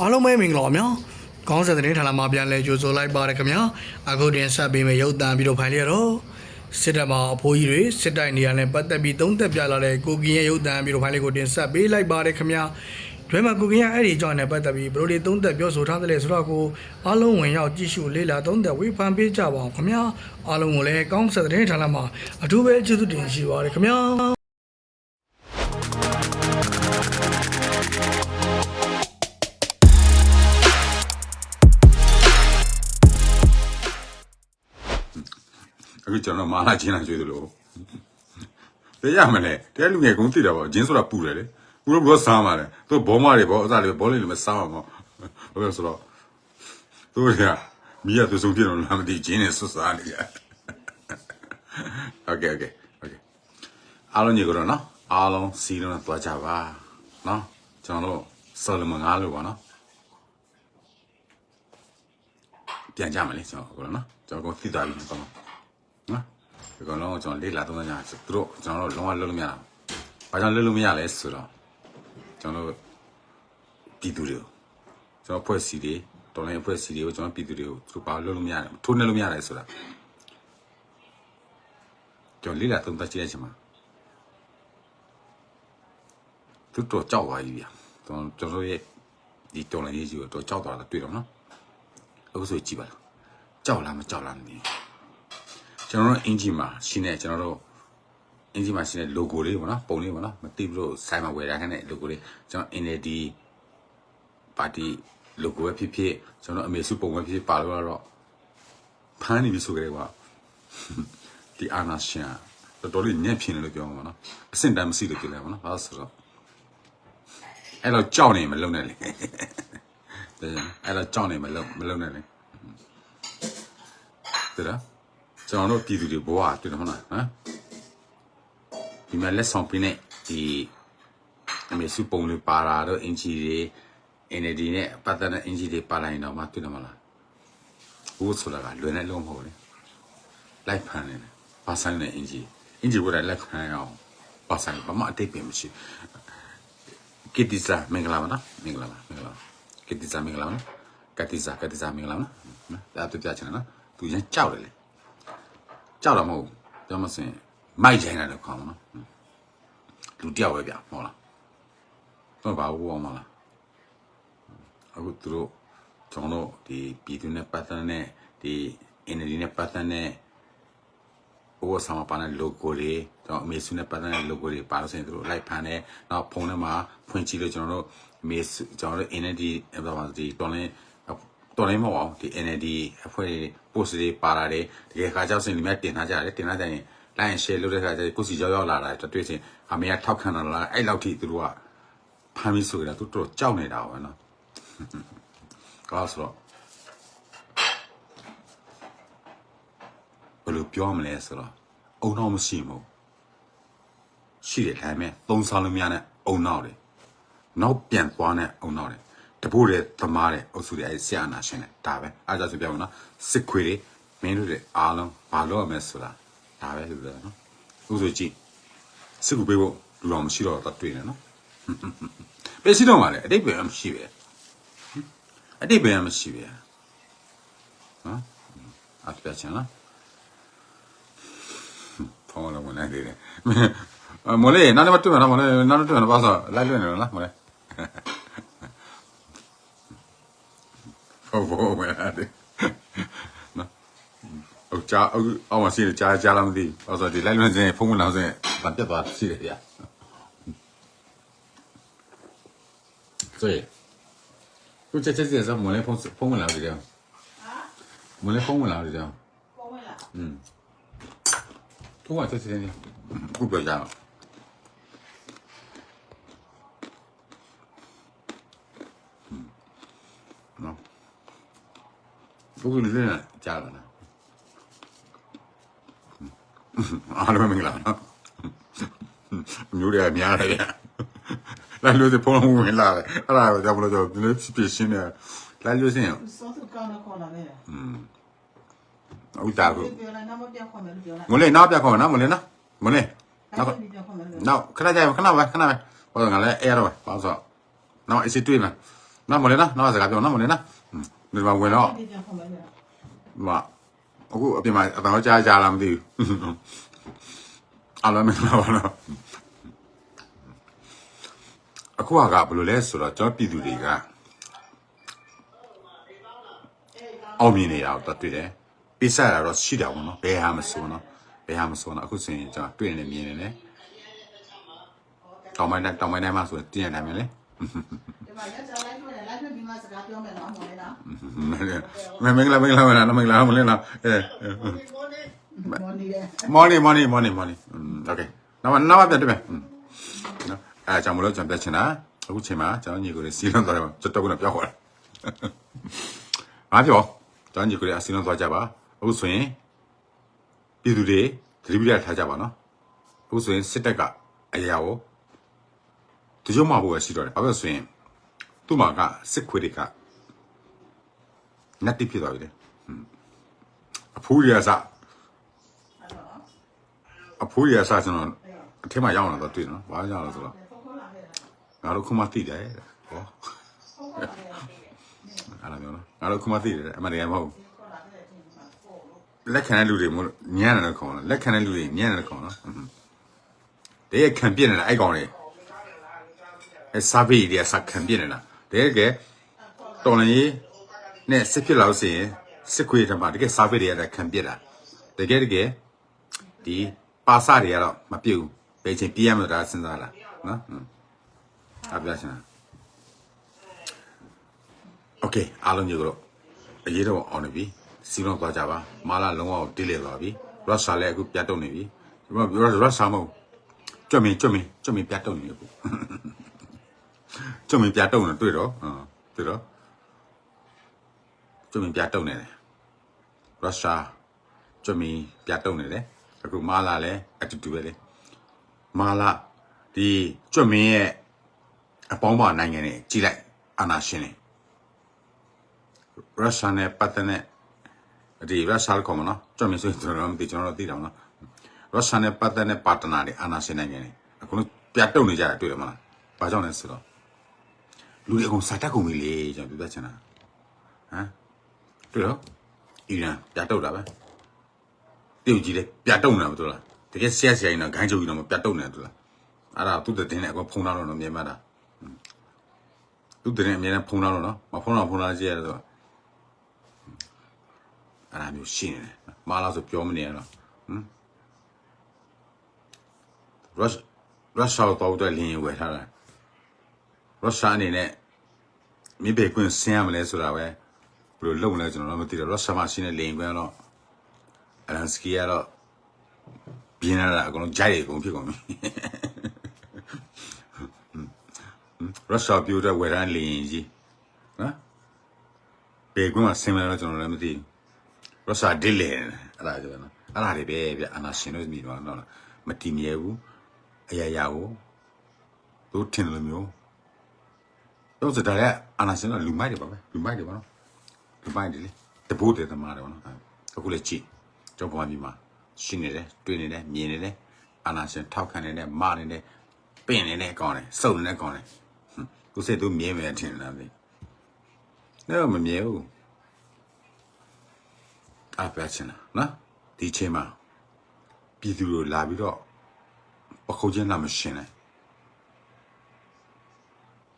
အားလုံးပဲမင်္ဂလာပါဗျာခေါင်းဆက်သတင်းဌာနမှာပြန်လဲကြိုဆိုလိုက်ပါရခင်ဗျာအခုတင်ဆက်ပေးမယ့်ရုပ်သံပြီးတော့ဖိုင်လျက်တော့စစ်တပ်မှာအဖိုးကြီးတွေစစ်တိုက်နေရတဲ့ပတ်သက်ပြီးသုံးသက်ပြလာတဲ့ကိုကင်ရဲ့ရုပ်သံပြီးတော့ဖိုင်လေးကိုတင်ဆက်ပေးလိုက်ပါရခင်ဗျာတွဲမှာကိုကင်ကအဲ့ဒီအကြောင်းနဲ့ပတ်သက်ပြီးဘယ်လိုတွေသုံးသက်ပြောဆိုထားတယ်လဲဆိုတော့ကိုအားလုံးဝင်ရောက်ကြည့်ရှုလေ့လာသုံးသက်ဝေဖန်ပေးကြပါအောင်ခင်ဗျာအားလုံးကိုလည်းကောင်းဆက်သတင်းဌာနမှာအထူးပဲကျေးဇူးတင်ရှိပါရခင်ဗျာ ကျွန်တော်မာလာချင်းလာကျွေးသလိုတရားမလဲတရားလူငယ်ကုန်းသိတာပေါ့ဂျင်းဆိုတာပူတယ်လေပူတော့ဘောစားမှာလေသူဘောမတွေဘောအစားတွေဘောလေးတွေမစားမှာပေါ့ဘာလို့ဆိုတော့သူကမိရသူဆုံးပြတော့လာမသိဂျင်းနဲ့ဆွစားနေရโอเคโอเคโอเคအားလုံးညီကတော့နော်အားလုံးစီလုံးနဲ့တွားကြပါနော်ကျွန်တော်တို့ဆော်လမန်ငါလို့ပါနော်ပြန်ကြမယ်လေကျွန်တော်ကတော့နော်ကျွန်တော်ကသိတာပြီကောင်း နော် ဒီကောင်လုံးကျွန်တော်လေးလာတော့ညာသူတို့ကျွန်တော်တို့လုံးဝလွတ်လို့မရဘူး။ဘာကြောင့်လွတ်လို့မရလဲဆိုတော့ကျွန်တော်တို့ပြည်သူတွေကိုကျွန်တော်ဖွဲ့စီတွေတော်လိုင်းဖွဲ့စီတွေကိုကျွန်တော်ပြည်သူတွေကိုသူတို့ဘာလွတ်လို့မရတယ်ထိုးနှက်လို့မရတယ်ဆိုတာကျွန်တော်လေးလာသုံးသပ်ကြည့်တဲ့အချိန်မှာသူတို့ကြောက်သွားပြီဗျာ။ကျွန်တော်ကျွန်တော်ရဲ့ဒီတော်လိုင်းရေးကြီးကိုတော့ကြောက်သွားတာတွေ့တော့နော်။အခုဆိုကြည့်ပါလား။ကြောက်လားမကြောက်လားမသိဘူး။ ကျွန်တော်တို့အင်ဂျီမှာရှိနေကျွန်တော်တို့အင်ဂျီမှာရှိနေ logo လေးပေါ့နော်ပုံလေးပေါ့နော်မသိဘူးလို့ဆိုင်မှာဝယ်ထားတဲ့ logo လေးကျွန်တော် NLD ပါတီ logo ပဲဖြစ်ဖြစ်ကျွန်တော်အမေစုပုံပဲဖြစ်ဖြစ်ပါလို့တော့ဖမ်းနေပြီဆိုကြတယ်ကွာဒီအာနာရှင်တော်တော်လေးညံ့ဖြစ်နေလို့ပြောမှာပေါ့နော်အဆင့်တန်းမရှိလို့ပြောလိုက်ပါနော်ဘာလို့ဆိုတော့အဲ့တော့ကြောက်နေမလုံနဲ့လေအဲ့တော့ကြောက်နေမလုံမလုံနဲ့လေတဲ့လား ကျွန်တော်တို့ပြည်သူတွေဘဝတွေ့တယ်မလားဟမ်ဒီမှာလက်ဆောင်ပေးနေဒီအမေစုပုံလေးပါတာတော့အင်ဂျီတွေ NLD နဲ့ပတ်သက်တဲ့အင်ဂျီတွေပါလာရင်တော့မတွေ့တယ်မလားဘူးဆိုတာကလွယ်နေလုံးမဟုတ်လေလိုက်ဖန်နေတယ်ဘာဆိုင်နေအင်ဂျီအင်ဂျီကလည်းလက်ဖန်အောင်ဘာဆိုင်ဘာမှအတိတ်ပင်မရှိကစ်တီစာမင်္ဂလာပါနော်မင်္ဂလာပါမင်္ဂလာပါကစ်တီစာမင်္ဂလာပါနော်ကတ်တီစာကတ်တီစာမင်္ဂလာပါနော်နော်ဒါတူပြချင်တယ်နော်သူရင်ကြောက်တယ်လေ ကြောက်တော့မဟုတ်ဘူးပြောမစင်မိုက်ချိုင်းတယ်လို့ခေါ်မှာနော်လူတယောက်ပဲဗျဟုတ်လားတော့ဘာဘူးအောင်မလားအခုသူတို့ကျွန်တော်တို့ဒီပြည်သူနဲ့ပတ်သက်တဲ့ဒီ energy နဲ့ပတ်သက်တဲ့ဘိုးဆောင်ပါတဲ့ logo တွေတော့အမေစုနဲ့ပတ်သက်တဲ့ logo တွေပါလို့ဆိုရင်သူတို့လိုက်ဖန်တယ်နောက်ဖုန်းထဲမှာဖွင့်ကြည့်လို့ကျွန်တော်တို့အမေစုကျွန်တော်တို့ energy ဘာပါဒီတော်လင်း တော်လင်းမဟုတ်အောင်ဒီ energy အဖွဲ့တွေ post တွေပါလာတယ်တကယ်ခါကြောက်စင်ဒီမဲ့တင်ထားကြတယ်တင်ထားကြရင် line share လုပ်တဲ့ခါကျကိုစီရောက်ရောက်လာတာတွေ့ချင်းအမေကထောက်ခံတော့လားအဲ့လောက်ထိသူတို့ကဖမ်းပြီးဆိုကြတာသူတို့ကြောက်နေတာပဲနော်ကောဆိုတော့ဘယ်လိုပြောမလဲဆိုတော့အုံတော့မရှိဘူးရှိတယ်ဒါပေမဲ့သုံးစားလို့မရတဲ့အုံနောက်တွေနောက်ပြန်သွားတဲ့အုံနောက်တွေ တပိုးတဲ့သမားတဲ့အုပ်စုတွေအဲဆရာနာရှင်တယ်ဒါပဲအားကြောင့်ဆိုပြမနော်စစ်ခွေတွေမင်းတို့တွေအားလုံးဘာလို့ရမလဲဆိုတာဒါပဲလို့ပြောနော်ဥဆိုကြည့်စစ်ကူပေးဖို့လူတော်မရှိတော့တော့တွေ့နေနော်ပဲရှိတော့မှလည်းအတိတ်ပဲမရှိပဲအတိတ်ပဲမရှိပဲနော်အပြချင်လားဖုန်းလည်းဝင်လိုက်သေးတယ်။မော်လေးနောက်တစ်ပတ်တွေ့မှာလားမော်လေးနောက်တစ်ပတ်တွေ့မှာပါဆိုလိုက်လွင့်နေလို့လားမော်လေး။ ဟုတ်ဘောမလားတဲ့နော်အော်ကြာအော်မစီကြာကြာလာမသိဘူးအဲ့ဆိုဒီလိုက်လွန်စင်ဖုန်းဝင်လာစင်ဗတ်ပြတ်သွားစီတယ်ဗျာဆိုရသူချက်ချက်စီစမလဲဖုန်းဖုန်းဝင်လာစီတယ်ဟာမလဲဖုန်းဝင်လာစီတယ်ဖုန်းဝင်လာอืมသူကချက်ချက်နေခုပြကြအောင် ကိုကိုနေစင်းကြားလာလားအားလုံးမင်္ဂလာနော်မျိုးတွေကများတယ်ဗျလာလို့ဒီဖုန်းဝင်လာတယ်အဲ့ဒါတော့ကြောက်လို့ကြောက်ဒီလိုပြရှင်းတယ်လာလို့စင်းရောစောစကောင်းကောလာလေอืมဟုတ်တာဘူးမလဲနောက်ပြခေါ်မယ်နော်မလဲနော်မလဲနောက်နောက်ခဏကြိုင်ခဏပဲခဏပဲဟောငါလည်းအဲရတော့ပါဆိုတော့နောက်အစ်စ်တွေ့မှာနော်မလဲနော်နောက်စကားပြောနော်မလဲနော် ဒီမှာဝင်တော့ဒီကြောင်ခေါ်မယ်ပြောလားဒီမှာအခုအပြင်မှာအတော်ကြားကြားလာမသိဘူးအလုံးမင်းလာပါတော့အခုကဘယ်လိုလဲဆိုတော့ကျွန်တော်ပြည်သူတွေကအောင်မြင်နေတာတော့တွေ့တယ်ပိစရတော့ရှိတာပေါ့နော်ဘယ်ဟာမဆိုနော်ဘယ်ဟာမဆိုနော်အခုစရင်ကျွန်တော်တွေ့နေမြင်နေတယ်တောင်ပိုင်းနဲ့တောင်ပိုင်းနဲ့မှဆိုရင်တင်ရနိုင်မယ်လေ ဒီမှာရက်စားလိုက်ထွက်တယ်လိုက်ထွက်ဒီမှာစကားပြောမယ်နော်မော်လေးနော် မမင်္ဂလာမင်္ဂလာမင်္ဂလာမင်္ဂလာမင်္ဂလာအဲ မော်နေတယ် morning morning morning morning โอเคနောက်မှနောက်မှပြန်တွေ့မယ်နော်အဲကြောင့်မလို့ကျွန်တော်ပြချင်တာအခုချိန်မှာကျွန်တော်ညီကိုလေးစီးလွန်သွားတယ်ကျွန်တော်ကလည်းပြောခေါ်တာအားပြောကျွန်တော်ညီကိုလေးအစီးလွန်သွားကြပါအခုဆိုရင်ပြည်သူတွေသတိပြရထားကြပါနော်အခုဆိုရင်စစ်တပ်ကအရာကို ဒီကြုံမှာဖို့ပဲရှိတော့တယ်ဘာလို့လဲဆိုရင်သူ့မှာကစစ်ခွေတွေကနတ်တိဖြစ်သွားပြီလေအဖိုးရစားအဖိုးကြီးကစားကျွန်တော်အထက်မှာရောက်လာတော့တွေ့နော်ဘာကြောင့်လဲဆိုတော့ဖုန်းခေါ်လာခဲ့တာငါတို့ခုမှသိတယ်တဲ့ဟောဖုန်းခေါ်လာခဲ့တာအဲ့လိုမျိုးနော်ငါတို့ခုမှသိတယ်တဲ့အမှန်တရားမဟုတ်ခေါ်လာခဲ့တဲ့အချိန်မှာပို့လို့လက်ခံတဲ့လူတွေမို့ညံ့တယ်ခေါ်လားလက်ခံတဲ့လူတွေညံ့တယ်ခေါ်နော်တကယ်ခံပြစ်နေတာအဲ့ကောင်တွေအဲ စာပေတွေကစခံပြစ်နေတာတကယ်ကတော်လည်းနဲ့စစ်ဖြစ်လို့ဆိုရင်စစ်ခွေးထမှာတကယ်စာပေတွေကခံပြစ်တာတကယ်တကယ်ဒီပါစတွေကတော့မပြုတ်ဘူးဘယ်ချိန်ပြည့်ရမလဲဒါစဉ်းစားလာနော်အပြချင်တာ โอเคအားလုံးကြီးတို့အရေးတော့အောင်နေပြီစီလုံးသွားကြပါမာလာလုံးဝတိလေသွားပြီရော့ဆာလည်းအခုပြတ်တုံနေပြီဒီမှာရော့ရော့ဆာမဟုတ်ကြွမင်းကြွမင်းကြွမင်းပြတ်တုံနေအခု ကြွမင်းပြတ်တုံနေတွေ့တော့ဟမ်တွေ့တော့ကြွမင်းပြတ်တုံနေတယ်ရော့ဆာကြွမင်းပြတ်တုံနေတယ်အခုမာလာလည်းအတူတူပဲလေမာလာဒီကြွမင်းရဲ့အပေါင်းပါနိုင်ငံနဲ့ကြီးလိုက်အာနာရှင်နေရုရှားနဲ့ပတ်သက်တဲ့ဒီရုရှားကောမနော်ကျွန်တော်ဆိုကျွန်တော်မသိကျွန်တော်သိတာနော်ရုရှားနဲ့ပတ်သက်တဲ့ပါတနာတွေအာနာရှင်နိုင်ငံတွေအခုလုံးပြတ်တုံနေကြတာတွေ့တယ်မလားဘာကြောင့်လဲဆိုတော့ လူတွေအကုန်စာတက်ကုန်ပြီလေကျွန်တော်ပြောပြချင်တာဟမ်တွေ့တော့အီရန်ပြတ်တုံတာပဲတရုတ်ကြီးလည်းပြတ်တုံတာမတူလားတကယ်ဆက်ဆက်ရင်တော့ဂိုင်းချုပ်ကြီးတော့မပြတ်တုံနေတာတူလားအဲ့ဒါသူ့တဲ့တင်းနဲ့အကုန်ဖုံးလာတော့တော့မြင်မှတာသူ့တဲ့တင်းအမြဲတမ်းဖုံးလာတော့နော်မဖုံးတော့ဖုံးလာကြည့်ရတော့အဲ့ဒါမျိုးရှိနေတယ်မာလာဆိုပြောမနေရတော့ဟမ်ရုရှရုရှားတော့တော့လင်းရင်ဝယ်ထားတာ ရုရှားအနေနဲ့မိဘကွင်းဆင်းရမလဲဆိုတာပဲဘယ်လိုလုပ်မလဲကျွန်တော်တော့မသိတော့ရုရှားမှာရှိနေလင်းကွင်းတော့အလန်စကီကတော့ပြင်းလာတာအကုန်လုံးဂျိုက်တွေအကုန်ဖြစ်ကုန်ပြီရုရှားပြောတဲ့ဝယ်ရန်လင်းကြီးနော်ဘယ်ကွင်းမှာဆင်းမလဲတော့ကျွန်တော်လည်းမသိဘူးရဆာဒီလေအဲ့ဒါကြောင့်နော်အဲ့ဒါတွေပဲဗျအနာရှင်တို့မိတော့နော်မတီမြဲဘူးအရာရာကိုတို့ထင်တယ်မျိုး တော့စတားကအနာရှင်ကလူမိုက်တယ်ပါပဲလူမိုက်တယ်ပါနော်လူမိုက်တယ်လေတဘိုးတယ်သမားတယ်ပါနော်အခုလည်းကြည့်ကျောင်းပေါ်မှာရှင်းနေတယ်တွေ့နေတယ်မြင်နေတယ်အနာရှင်ထောက်ခံနေတယ်မနေတယ်ပင့်နေတယ်ကောင်းတယ်စုံနေတယ်ကောင်းတယ်ကိုစိတ်သူမြင်မယ်ထင်လားမသိတော့မမြင်ဘူးအပြချင်တာနော်ဒီချိန်မှာပြည်သူတို့လာပြီးတော့ပခုံးချင်းလာမရှင်းနဲ့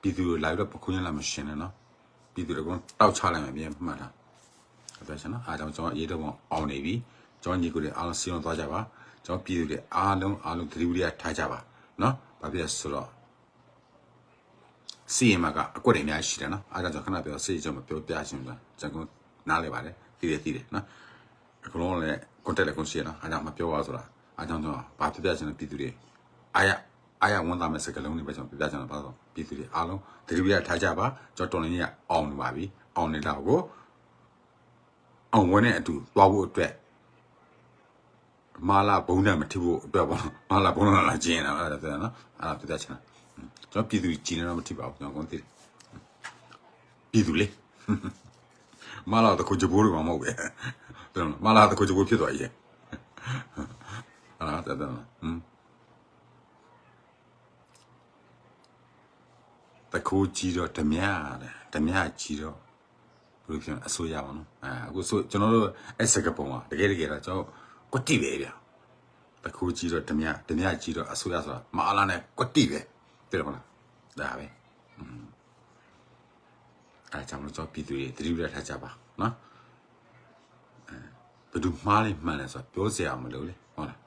ပြည်သူတို့လာပြီးတော့ပခုံးချင်းလာမရှင်းနဲ့နော်ပြည်သူတို့ကတောက်ချလိုက်မှပြန်မှတ်တာအပြချင်နော်အားကြောင့်ကျွန်တော်ရေးတော့အောင်နေပြီကျွန်တော်ညီကိုတွေအားလုံးစီအောင်သွားကြပါကျွန်တော်ပြည်သူတွေအားလုံးအားလုံးသတိဝိရိယထားကြပါနော်ဘာဖြစ်လဲဆိုတော့စီရင်မှာကအကွက်တွေအများကြီးရှိတယ်နော်အားကြောင့်ကျွန်တော်ခဏပြောစီရင်ကျွန်မပြောပြချင်ဘူးကျွန်တော်နားလဲပါတယ်သိတယ်သိတယ်နော်အကုန်လုံးလည်း contact လည်းကုန်ရှိရနော်အားကြောင့်မပြောပါဆိုတာအားကြောင့်ကျွန်တော်ဘာပြပြချင်တဲ့ပြည်သူတွေအားရ အားရဝန်သားမဲ့စကလုံးတွေပဲကျွန်တော်ပြပြချင်တာပါတော့ပြည်သူတွေအားလုံးဒရီဗီယာထားကြပါကျွန်တော်တော်နေရအောင်နေပါပြီအောင်နေတာကိုအောင်ဝင်တဲ့အတူသွားဖို့အတွက်မာလာဘုံနဲ့မထီဖို့အတွက်ပေါ့မာလာဘုံနဲ့လာကျင်းတာအဲ့ဒါပြောနော်အဲ့ဒါပြပြချင်တာကျွန်တော်ပြည်သူကျင်းနေတော့မထီပါဘူးကျွန်တော်ကုန်သိတယ်ပြည်သူလေမာလာတခုကြဘိုးတွေမှာမဟုတ်ပဲတယ်မာလာတခုကြဘိုးဖြစ်သွားရဲ့အာတဲ့တဲ့ဟမ် တခိုးကြီးတော့ဓမြတဲ့ဓမြကြီးတော့ဘယ်လိုပြောလဲအဆိုးရပါတော့အဲအခုဆိုကျွန်တော်တို့အဲ့စကပုံကတကယ်တကယ်တော့ကျွန်တော်ကွတိပဲဗျာတခိုးကြီးတော့ဓမြဓမြကြီးတော့အဆိုးရဆိုတာမအားလာနဲ့ကွတိပဲတဲ့မလားဒါပဲอืมအဲကြောင့်လို့ကျွန်တော်ပြည်သူတွေတတိယထားကြပါနော်အဲဘယ်သူမှားလိမ့်မှန်လဲဆိုတော့ပြောစရာမလိုလေဟုတ်လား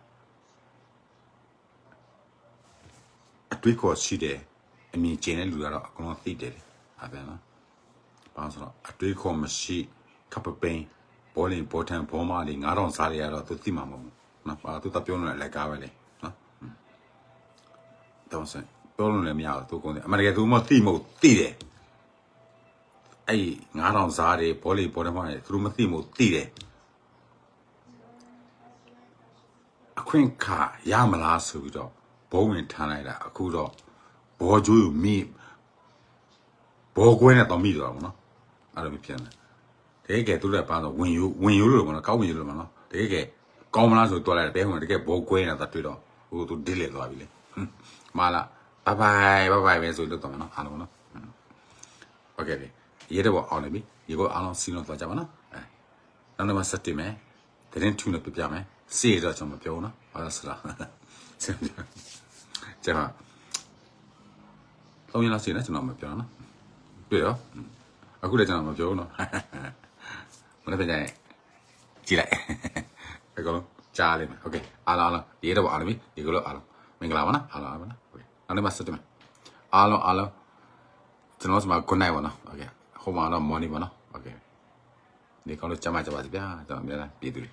အတွေ့အခေါ်ရှိတယ် အမြင်ကျင်တဲ့လူကတော့အကုန်လုံးသိတယ်လေဟာပြန်နော်ဘာလို့ဆိုတော့အတွေ့အခေါ်မရှိခပ်ပပိန်ဘောလင်ဘောထန်ဘောမလေး9000စားတွေကတော့သူသိမှာမဟုတ်ဘူးနော်ဘာသူတပြောလို့လည်းကားပဲလေနော်တော့ဆက်ပြောလို့လည်းမရဘူးသူကုန်တယ်အမှန်တကယ်သူမသိမဟုတ်သိတယ်အဲ့9000စားတွေဘောလင်ဘောထန်ဘောတွေသူတို့မသိမဟုတ်သိတယ်အခွင့်ခါရမလားဆိုပြီးတော့ဘုံဝင်ထမ်းလိုက်တာအခုတော့ ဘောကျိုးကိုမိဘောကွဲနဲ့တော့မိတော့မှာနော်အဲ့လိုမျိုးဖြစ်နေတကယ်ကဲသူလည်းပါတော့ဝင်ယူဝင်ယူလို့မနော်ကောက်ဝင်ယူလို့မနော်တကယ်ကဲကောင်းမလားဆိုတော့လိုက်တယ်ဘဲဝင်တကယ်ဘောကွဲနဲ့တော့တွေ့တော့ဟိုသူဒစ်လေသွားပြီလေဟွန်းမာလာဘိုင်ဘိုင်ဘိုင်ဘိုင်ပဲဆိုလို့တော့မနော်အားလုံးနော်โอเคလေရေတော့အောင်နေပြီရေကိုအားလုံးစီးလို့သွားကြပါနော်အဲနောက်တော့ဆက်တင်မယ်တရင်ထူလို့ပြပြမယ်စေးတော့ကျွန်တော်မပြောဘူးနော်ဘာလို့ဆိုတော့ကျွန်တော် သုံးရလောက်စီနေကျွန်တော်မပြောနော်တွေ့ရောအခုလည်းကျွန်တော်မပြောဘူးနော်မနေ့ကကြရင်ကြည့်လိုက်အကောင်ကြားလိမ့်မယ်โอเคအားလုံးအားလုံးရေတော့အားလုံးပြီဒီကလို့အားလုံးမင်္ဂလာပါနော်အားလုံးအားလုံးနော်โอเคနောက်နေ့မှဆက်တယ်မယ်အားလုံးအားလုံးကျွန်တော်စမှာ good night ပါနော်โอเคဟိုမှာတော့ morning ပါနော်โอเคဒီကောင်လို့ကြမ်းကြပါစီဗျာကျွန်တော်အများအားပြည်သူတွေ